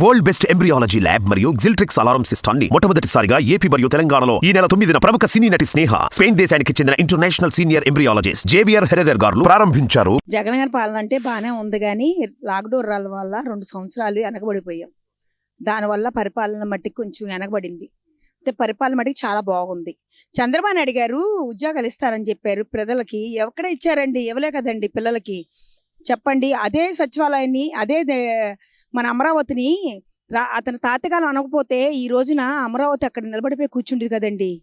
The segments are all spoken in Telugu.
వరల్డ్ బెస్ట్ ఎంబ్రియాలజీ ల్యాబ్ మరియు జిల్ట్రిక్స్ అలారం సిస్టమ్ని మొట్టమొదటిసారిగా ఏపీ మరియు తెలంగాణలో ఈ నెల తొమ్మిదిన ప్రముఖ సినీ నటి స్నేహ స్పెయిన్ దేశానికి చెందిన international senior embryologist Javier Herrera garu ప్రారంభించారు. జగన్ గారి పాలన అంటే బాగానే ఉంది కానీ లాక్డౌన్ రాల వల్ల రెండు సంవత్సరాలు వెనకబడిపోయాం. దానివల్ల పరిపాలన మట్టికి కొంచెం వెనకబడింది. పరిపాలన మట్టికి చాలా బాగుంది. చంద్రబాబు నాయుడు గారు ఉద్యోగాలు ఇస్తారని చెప్పారు ప్రజలకి. ఎక్కడ ఇచ్చారండి ఇవ్వలే కదండి పిల్లలకి. చెప్పండి. అదే సచివాలయాన్ని అదే దే- మన అమరావతిని రా అతని తాతకాలం అనకపోతే ఈ రోజున అమరావతి అక్కడ నిలబడిపోయి కూర్చుండేది కదండి.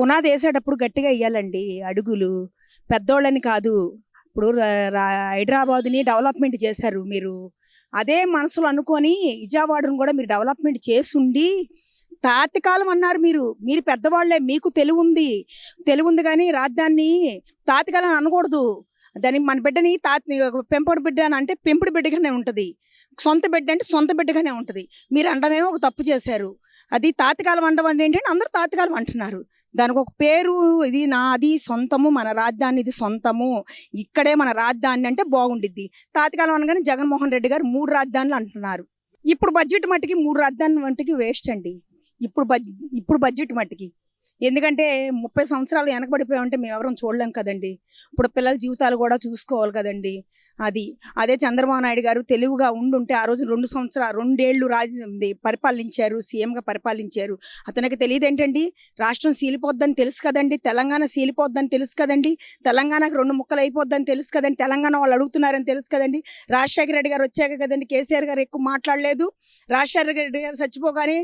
పునాది వేసేటప్పుడు గట్టిగా వేయాలండి అడుగులు. పెద్దోళ్ళని కాదు. ఇప్పుడు రా- హైదరాబాద్ని డెవలప్మెంట్ చేశారు మీరు. అదే మనసులో అనుకొని విజయవాడను కూడా మీరు డెవలప్మెంట్ చేసుండి తాతకాలం అన్నారు మీరు. మీరు పెద్దవాళ్ళే మీకు తెలివి ఉంది తెలివి ఉంది కానీ రాజధాని తాతకాలం అనకూడదు. దాని మన బిడ్డని తాత పెంపుడు బిడ్డ అని అంటే పెంపుడు బిడ్డగానే ఉంటుంది. సొంత బిడ్డ అంటే సొంత బిడ్డగానే ఉంటుంది. మీరు అండమేమో ఒక తప్పు చేశారు. అది తాతకాలం అండం అంటే ఏంటంటే అందరూ తాతకాలం అంటున్నారు. దానికి ఒక పేరు ఇది నాది సొంతము మన రాజధాని ఇది సొంతము ఇక్కడే మన రాజధాని అంటే బాగుండిద్ది. తాతకాలం అనగానే జగన్మోహన్ రెడ్డి గారు మూడు రాజధానులు అంటున్నారు. ఇప్పుడు బడ్జెట్ మట్టికి మూడు రాజధాని మట్టికి వేస్ట్ అండి. ఇప్పుడు బడ్జ ఇప్పుడు బడ్జెట్ మట్టికి. ఎందుకంటే ముప్పై సంవత్సరాలు వెనకబడిపోయి ఉంటే మేము ఎవరం చూడలేం కదండి. ఇప్పుడు పిల్లల జీవితాలు కూడా చూసుకోవాలి కదండి. అది అదే చంద్రబాబు నాయుడు గారు తెలివిగా ఉండుంటే ఆ రోజు రెండు సంవత్సరాలు రెండేళ్ళు రాజ పరిపాలించారు సీఎంగా పరిపాలించారు. అతనికి తెలియదు ఏంటండి? రాష్ట్రం సీలిపోద్దని తెలుసు కదండి. తెలంగాణ సీలిపోద్దని తెలుసు కదండి. తెలంగాణకు రెండు ముక్కలు అయిపోద్దని తెలుసు కదండి. తెలంగాణ వాళ్ళు అడుగుతున్నారని తెలుసు కదండి. రాజశేఖర రెడ్డి గారు వచ్చాక కదండి కేసీఆర్ గారు ఎక్కువ మాట్లాడలేదు. రాజశేఖర రెడ్డి గారు చచ్చిపోగానే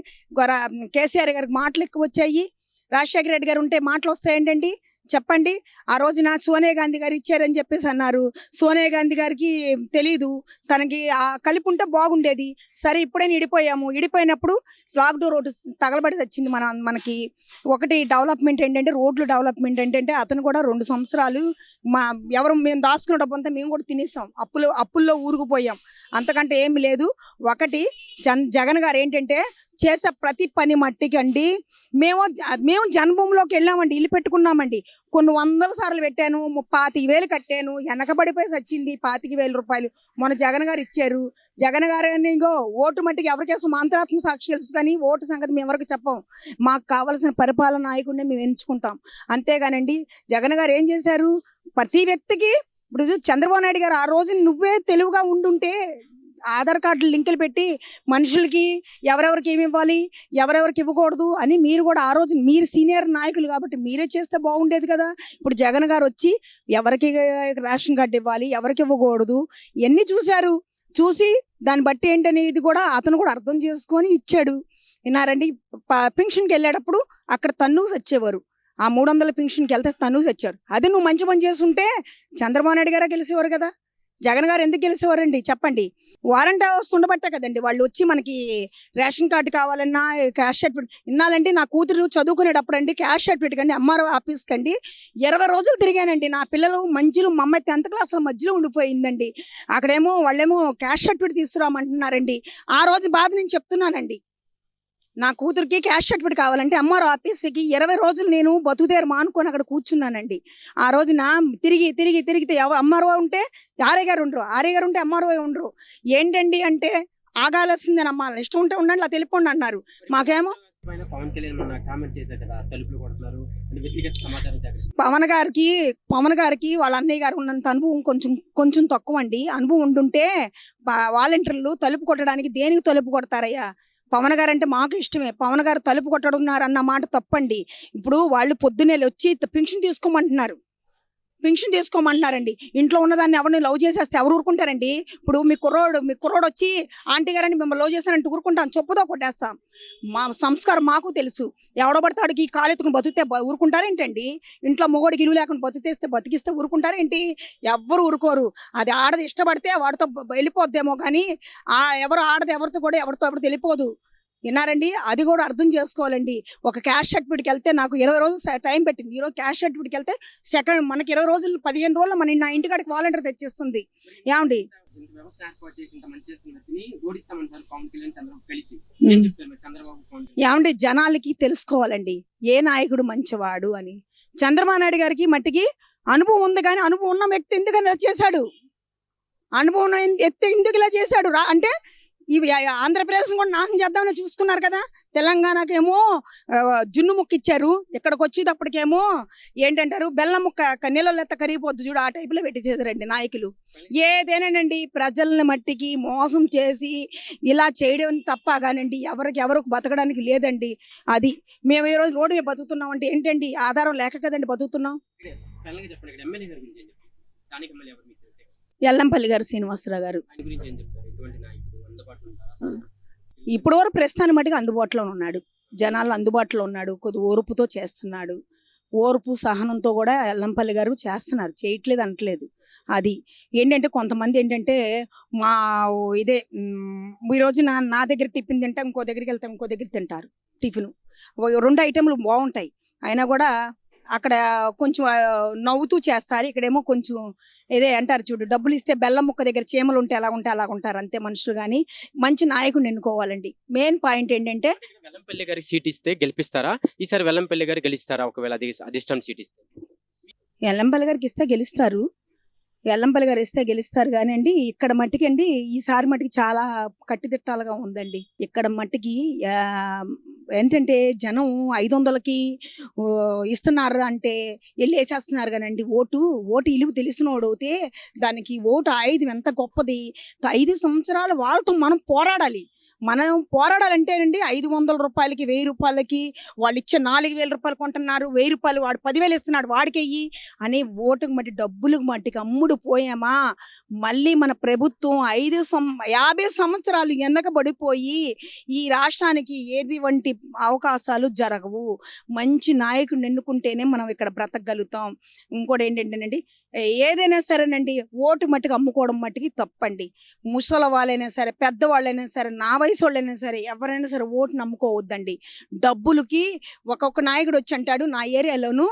కేసీఆర్ గారికి మాటలు ఎక్కువ వచ్చాయి. రాజశేఖర రెడ్డి గారు ఉంటే మాటలు వస్తాయండి చెప్పండి. ఆ రోజున సోనియా గాంధీ గారు ఇచ్చారని చెప్పేసి అన్నారు. సోనియా గాంధీ గారికి తెలీదు. తనకి ఆ కలిపి ఉంటే బాగుండేది. సరే ఇప్పుడే ఇడిపోయాము ఇడిపోయినప్పుడు లాక్డౌన్ రోడ్డు తగలబడి వచ్చింది మన మనకి. ఒకటి డెవలప్మెంట్ ఏంటంటే రోడ్లు డెవలప్మెంట్ ఏంటంటే అతను కూడా రెండు సంవత్సరాలు మా ఎవరు మేము దాచుకున్న డబ్బు అంతా మేము కూడా తినేసాం. అప్పులు అప్పుల్లో ఊరుకుపోయాం. అంతకంటే ఏమి లేదు. ఒకటి జన్ జగన్ గారు ఏంటంటే చేసే ప్రతి పని మట్టికి అండి మేము మేము జన్మభూమిలోకి వెళ్ళామండి ఇల్లు పెట్టుకున్నామండి. కొన్ని వందల సార్లు పెట్టాను పాతిక వేలు కట్టాను వెనకబడిపోయి వచ్చింది పాతిక వేల రూపాయలు. మన జగన్ గారు ఇచ్చారు. జగన్ గారు ఇంకో ఓటు మట్టికి ఎవరికేసం అంతరాత్మ సాక్షి తెలుసు కానీ ఓటు సంగతి మేము ఎవరికి చెప్పం. మాకు కావలసిన పరిపాలన నాయకుడిని మేము ఎంచుకుంటాం. అంతేగానండి జగన్ గారు ఏం చేశారు? ప్రతి వ్యక్తికి ఇప్పుడు చంద్రబాబు నాయుడు గారు ఆ రోజు నువ్వే తెలివిగా ఉండుంటే ఆధార్ కార్డులు లింకులు పెట్టి మనుషులకి ఎవరెవరికి ఏమి ఇవ్వాలి ఎవరెవరికి ఇవ్వకూడదు అని మీరు కూడా ఆ రోజు మీరు సీనియర్ నాయకులు కాబట్టి మీరే చేస్తే బాగుండేది కదా. ఇప్పుడు జగన్ గారు వచ్చి ఎవరికి రేషన్ కార్డు ఇవ్వాలి ఎవరికి ఇవ్వకూడదు ఇవన్నీ చూశారు. చూసి దాన్ని బట్టి ఏంటనేది కూడా అతను కూడా అర్థం చేసుకొని ఇచ్చాడు. విన్నారండి పెన్షన్కి వెళ్ళేటప్పుడు అక్కడ తన్నుకు వచ్చేవారు ఆ మూడు వందల పెన్షన్కి వెళ్తే తన్నుకు వచ్చారు అదే నువ్వు మంచి పని చేస్తుంటే చంద్రబాబు నాయుడు గారే గెలిచేవారు కదా. జగన్ గారు ఎందుకు గెలిచేవారండి? చెప్పండి. వారంట్ హౌస్ ఉండబట్టే కదండి. వాళ్ళు వచ్చి మనకి రేషన్ కార్డు కావాలన్నా క్యాష్ సర్టిఫికేట్ ఇన్నాళ్ళండి నా కూతురు చదువుకునేటప్పుడు అండి క్యాష్ సర్టిఫికేట్ కండి ఎంఆర్ఓ ఆఫీస్కి అండి ఇరవై రోజులు తిరిగానండి. నా పిల్లలు మంచిలో మా అమ్మాయి టెన్త్ క్లాస్ మధ్యలో ఉండిపోయిందండి. అక్కడేమో వాళ్ళేమో క్యాష్ సర్టిఫికేట్ తీసుకురామంటున్నారండి. ఆ రోజు బాధ నేను చెప్తున్నానండి. నా కూతురికి క్యాష్ సర్టిఫికేట్ కావాలంటే ఎంఆర్ఓ ఆఫీస్కి ఇరవై రోజులు నేను బతుకుదేరు మానుకొని అక్కడ కూర్చున్నానండి. ఆ రోజున తిరిగి తిరిగి తిరిగితే ఎవరు అమ్మారో ఉంటే ఆర్ఏ గారు ఉండరు. ఆర్ఏ గారు ఉంటే ఎంఆర్ఓ ఉండరు. ఏంటండి అంటే ఆగాల్సిందని అమ్మ. ఇష్టం ఉంటే ఉండండి అలా తెలిపండి అన్నారు. మాకేమో పవన్ గారికి పవన్ గారికి వాళ్ళ అన్నయ్య గారు ఉన్నంత అనుభవం కొంచెం కొంచెం తక్కువ అండి అనుభవం ఉండుంటే వాలంటీర్లు తలుపు కొట్టడానికి దేనికి తలుపు కొడతారయ్యా? పవన్ గారు అంటే మాకు ఇష్టమే. పవన్ గారు తలుపు కొట్టడున్నారు అన్న మాట తప్పండి. ఇప్పుడు వాళ్ళు పొద్దున్నే వచ్చి పింఛన్ తీసుకోమంటున్నారు. పెన్షన్ తీసుకోమంటున్నారండి. ఇంట్లో ఉన్నదాన్ని ఎవరిని లవ్ చేసేస్తే ఎవరు ఊరుకుంటారండి? ఇప్పుడు మీ కుర్రోడు మీ కుర్రోడు వచ్చి ఆంటీ గారని మిమ్మల్ని లవ్ చేశానంటే ఊరుకుంటాం చెప్పుతో కొట్టేస్తాం. మా సంస్కారం మాకు తెలుసు. ఎవడో పడతాడికి కాలుత్తుకొని బతికితే ఊరుకుంటారేంటండి? ఇంట్లో మొగోడికి ఇల్లు లేకుండా బతికిస్తే బతికిస్తే ఊరుకుంటారేంటి? ఎవ్వరు ఊరుకోరు. అది ఆడది ఇష్టపడితే వాడితో వెళ్ళిపోద్దేమో కానీ ఆ ఎవరు ఆడది ఎవరితో కూడా ఎవరితో ఎవరితో వెళ్ళిపోదు విన్నారండి? అది కూడా అర్థం చేసుకోవాలండి. ఒక క్యాష్ సర్టిఫికేట్కి వెళ్తే నాకు ఇరవై రోజులు టైం పెట్టింది. ఈరోజు క్యాష్ సర్టిఫికేట్కి వెళ్తే సెకండ్ మనకి ఇరవై రోజులు పదిహేను రోజులు మన నా ఇంటికాడికి వాలంటీర్ తెచ్చిస్తుంది. ఏమండి? ఏమండి? జనాలకి తెలుసుకోవాలండి. ఏ నాయకుడు మంచివాడు అని. చంద్రబాబు నాయుడు గారికి మట్టికి అనుభవం ఉంది కానీ అనుభవం ఉన్న వ్యక్తి ఎందుకని ఇలా చేశాడు? అనుభవం ఎత్తి ఎందుకు ఇలా చేశాడు? రా అంటే ఇవి ఆంధ్రప్రదేశ్ కూడా నాశనం చేద్దామని చూసుకున్నారు కదా. తెలంగాణకేమో జున్ను ముక్క ఇచ్చారు ఇక్కడికి వచ్చేటప్పటికేమో ఏంటంటారు బెల్లం ముక్క నీళ్ళలో ఎత్త కరిగిపోద్దు చూడు ఆ టైపులో పెట్టించేసారండి నాయకులు. ఏదేనండి ప్రజల్ని మట్టికి మోసం చేసి ఇలా చేయడం తప్ప కానండి ఎవరికి ఎవరికి బతకడానికి లేదండి. అది మేము ఈరోజు రోడ్డు మీద బతుకుతున్నాం అంటే ఏంటండి ఆధారం లేక కదండి బతుకుతున్నాం? ఎల్లంపల్లి గారు శ్రీనివాసరావు గారు. ఇప్పుడు వరకు ప్రస్తుతాన్ని మటుకు అందుబాటులో ఉన్నాడు. జనాలు అందుబాటులో ఉన్నాడు కొద్ది ఓర్పుతో చేస్తున్నాడు. ఓర్పు సహనంతో కూడా ఎల్లంపల్లి గారు చేస్తున్నారు. చేయట్లేదు అనట్లేదు. అది ఏంటంటే కొంతమంది ఏంటంటే మా ఇదే మ్, ఈ రోజు నా నా దగ్గర టిఫిన్ తింటా ఇంకో దగ్గరికి వెళ్తాం ఇంకో దగ్గర తింటారు టిఫిన్. రెండు ఐటెంలు బాగుంటాయి. అయినా కూడా అక్కడ కొంచెం నవ్వుతూ చేస్తారు. ఇక్కడేమో కొంచెం ఇదే అంటారు చూడు డబ్బులు ఇస్తే బెల్లం ముక్క దగ్గర చీమలు ఉంటే ఎలా ఉంటే అలా ఉంటారు అంతే మనుషులు కానీ మంచి నాయకుడిని ఎన్నుకోవాలండి. మెయిన్ పాయింట్ ఏంటంటే వెల్లంపల్లి గారికి సీట్ ఇస్తే గెలిపిస్తారా? ఈసారి వెల్లంపల్లి గారు గెలుస్తారా? ఒకవేళ అది అధిష్టం సీట్ ఇస్తే. ఎల్లంపల్లి గారికి ఇస్తే గెలుస్తారు. ఎల్లంపల్లి గారు ఇస్తే గెలుస్తారు కానీ అండి ఇక్కడ మట్టికి అండి ఈసారి మట్టికి చాలా కట్టుదిట్టాలుగా ఉందండి. ఇక్కడ మట్టికి ఏంటంటే జనం ఐదు వందలకి ఇస్తున్నారు అంటే వెళ్ళి వేసేస్తున్నారు కానండి ఓటు. ఓటు ఇలువ తెలిసినోడు అయితే దానికి ఓటు ఐదు ఎంత గొప్పది. ఐదు సంవత్సరాలు వాళ్ళతో మనం పోరాడాలి. మనం పోరాడాలంటేనండి ఐదు వందల రూపాయలకి వెయ్యి రూపాయలకి వాళ్ళు ఇచ్చే నాలుగు వేల రూపాయలు కొంటున్నారు. వెయ్యి రూపాయలు వాడు పదివేలు ఇస్తున్నాడు వాడికెయ్యి అనే ఓటుకు మట్టి డబ్బులకు మట్టికి అమ్ముడు పోయామా? మళ్ళీ మన ప్రభుత్వం ఐదు సం యాభై సంవత్సరాలు వెనకబడిపోయి ఈ రాష్ట్రానికి ఏది వంటి అవకాశాలు జరగవు. మంచి నాయకుడిని ఎన్నుకుంటేనే మనం ఇక్కడ బ్రతకగలుగుతాం. ఇంకోటి ఏంటంటేనండి ఏదైనా సరేనండి ఓటు మట్టుకు అమ్ముకోవడం మట్టుకి తప్పండి. ముసలి వాళ్ళైనా సరే పెద్దవాళ్ళైనా సరే నా వయసు వాళ్ళైనా సరే ఎవరైనా సరే ఓటు నమ్ముకోవద్దండి డబ్బులకి ఒక్కొక్క నాయకుడు వచ్చి అంటాడు నా ఏరియాలోనూ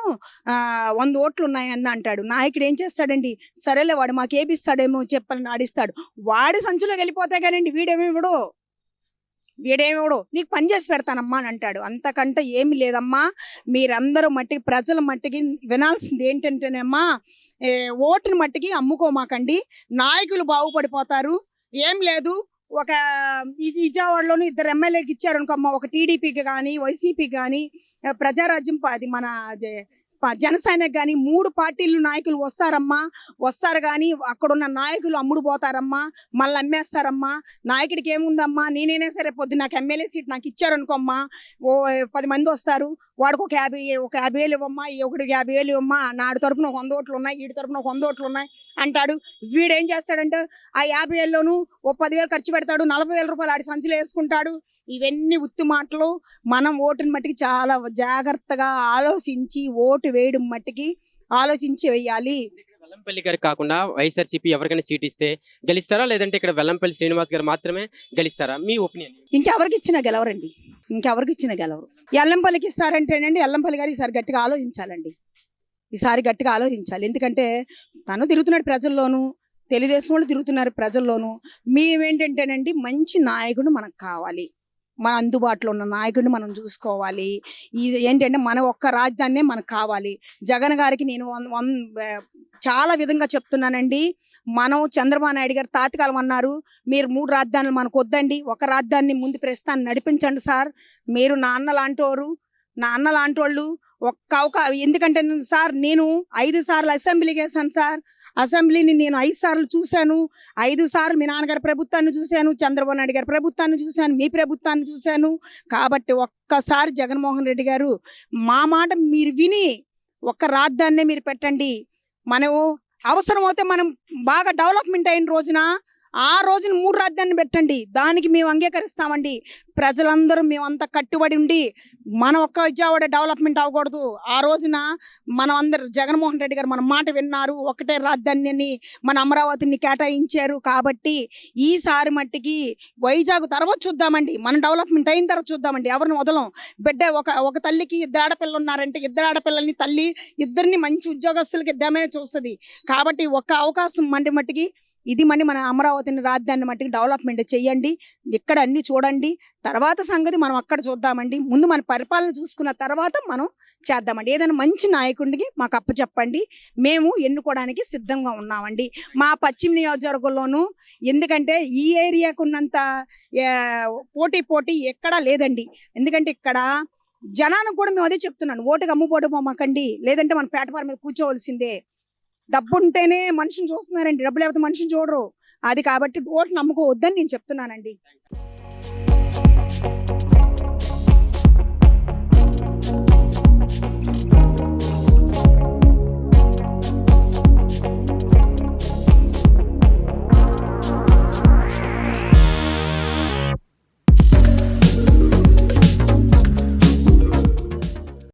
వంద ఓట్లు ఉన్నాయన్న అంటాడు. నాయకుడు ఏం చేస్తాడండి సరేలే వాడు మాకు ఏపిస్తాడేమో చెప్పాలని ఆడిస్తాడు. వాడి సంచులోకి వెళ్ళిపోతే కానండి వీడేమో ఇవ్వడు. వీడేమోడు నీకు పని చేసి పెడతానమ్మా అని అంటాడు. అంతకంటే ఏమి లేదమ్మా. మీరందరూ మట్టికి ప్రజల మట్టికి వినాల్సింది ఏంటంటేనమ్మా ఏ, ఓటుని మట్టికి అమ్ముకోమాకండి. నాయకులు బాగుపడిపోతారు. ఏం లేదు. ఒక విజయవాడలోనూ ఇద్దరు ఎమ్మెల్యేకి ఇచ్చారనుకోమ్మా. ఒక టీడీపీకి కానీ వైసీపీకి కానీ ప్రజారాజ్యం అది మన అదే జనసేన కానీ మూడు పార్టీలు నాయకులు వస్తారమ్మా. వస్తారు కానీ అక్కడున్న నాయకులు అమ్ముడు పోతారమ్మా. మళ్ళీ అమ్మేస్తారమ్మా. నాయకుడికి ఏముందమ్మా? నేనైనా సరే పొద్దు నాకు ఎమ్మెల్యే సీట్ నాకు ఇచ్చారనుకోమ్మా. ఓ పది మంది వస్తారు. వాడికి ఒక యాభై ఒక యాభై వేలు ఇవ్వమ్మా. ఈ ఒకటికి యాభై వేలు ఇవ్వమ్మా. నాడు తరపున ఒక వంద ఓట్లు ఉన్నాయి. వీడి తరపున ఒక వంద ఓట్లు ఉన్నాయి అంటాడు. వీడు ఏం చేస్తాడంటే ఆ యాభై వేల్లోనూ ఓ పదివేలు ఖర్చు పెడతాడు. నలభై వేల రూపాయలు ఆడి సంచులు వేసుకుంటాడు. ఇవన్నీ ఉత్తి మాటలు. మనం ఓటుని మట్టికి చాలా జాగ్రత్తగా ఆలోచించి ఓటు వేయడం మట్టికి ఆలోచించి వేయాలి. వెల్లంపల్లి గారు కాకుండా వైఎస్ఆర్సీపీ ఎవరికైనా సీట్ ఇస్తే గెలుస్తారా? లేదంటే ఇక్కడ వెల్లంపల్లి శ్రీనివాస్ గారు మాత్రమే గెలుస్తారా? మీ ఒపీనియన్ ఇంకెవరికి ఇచ్చినా గెలవరండి. ఇంకెవరికి ఇచ్చినా గెలవరు. ఎల్లంపల్లికి ఇస్తారంటేనండి ఎల్లంపల్లి గారు ఈసారి గట్టిగా ఆలోచించాలండి. ఈసారి గట్టిగా ఆలోచించాలి. ఎందుకంటే తను తిరుగుతున్నాడు ప్రజల్లోనూ తెలుగుదేశం వాళ్ళు తిరుగుతున్నారు ప్రజల్లోనూ. మేమేంటంటేనండి మంచి నాయకుడు మనకు కావాలి. మన అందుబాటులో ఉన్న నాయకుడిని మనం చూసుకోవాలి. ఈ ఏంటంటే మన ఒక్క రాజధానినే మనకు కావాలి. జగన్ గారికి నేను వన్ వన్ చాలా విధంగా చెప్తున్నానండి. మనం చంద్రబాబు నాయుడు గారు తాతకాలం అన్నారు మీరు మూడు రాజధానులు మనకు వద్దండి ఒక రాజధానిని ముందు ప్రస్తుతాన్ని నడిపించండి సార్. మీరు నా అన్న లాంటివారు నా అన్న లాంటి వాళ్ళు ఒక్క ఒక ఎందుకంటే సార్ నేను ఐదు సార్లు అసెంబ్లీకి వేసాను సార్. అసెంబ్లీని నేను ఐదు సార్లు చూశాను. ఐదు సార్లు మీ నాన్నగారి ప్రభుత్వాన్ని చూశాను చంద్రబాబు నాయుడు గారి ప్రభుత్వాన్ని చూశాను మీ ప్రభుత్వాన్ని చూశాను. కాబట్టి ఒక్కసారి జగన్మోహన్ రెడ్డి గారు మా మాట మీరు విని ఒక్క రాజధాన్నే మీరు పెట్టండి. మనము అవసరం అవుతే మనం బాగా డెవలప్మెంట్ అయిన రోజున ఆ రోజున మూడు రాజ్యాన్ని పెట్టండి. దానికి మేము అంగీకరిస్తామండి. ప్రజలందరూ మేమంతా కట్టుబడి ఉండి మన ఒక్క విజయవాడ డెవలప్మెంట్ అవ్వకూడదు. ఆ రోజున మనం అందరు జగన్మోహన్ రెడ్డి గారు మన మాట విన్నారు. ఒకటే రాజధానిని మన అమరావతిని కేటాయించారు కాబట్టి ఈసారి మట్టికి వైజాగ్ తర్వాత చూద్దామండి. మన డెవలప్మెంట్ అయిన తర్వాత చూద్దామండి. ఎవరిని వదలం. బిడ్డ ఒక ఒక తల్లికి ఇద్దరు ఆడపిల్లలు ఉన్నారంటే ఇద్దరు ఆడపిల్లల్ని తల్లి ఇద్దరిని మంచి ఉద్యోగస్తులకి ఇద్దామనే చూస్తుంది. కాబట్టి ఒక్క అవకాశం మండి మట్టికి ఇది మనీ మన అమరావతిని రాజధాని మట్టికి డెవలప్మెంట్ చేయండి ఇక్కడ అన్ని చూడండి. తర్వాత సంగతి మనం అక్కడ చూద్దామండి. ముందు మన పరిపాలన చూసుకున్న తర్వాత మనం చేద్దామండి. ఏదైనా మంచి నాయకుడికి మాకు అప్పచెప్పండి మేము ఎన్నుకోవడానికి సిద్ధంగా ఉన్నామండి. మా పశ్చిమ నియోజకవర్గంలోనూ ఎందుకంటే ఈ ఏరియాకు ఉన్నంత పోటీ పోటీ ఎక్కడా లేదండి. ఎందుకంటే ఇక్కడ జనానికి కూడా మేము అదే చెప్తున్నాను. ఓటుకు అమ్ముపోటు పోమాకండి. లేదంటే మన ప్లాట్ఫామ్ మీద కూర్చోవలసిందే. డబ్బు ఉంటేనే మనిషిని చూస్తున్నారండి. డబ్బు లేకపోతే మనిషిని చూడరు. అది కాబట్టి ఓటు నమ్ముకోవద్దని నేను చెప్తున్నానండి.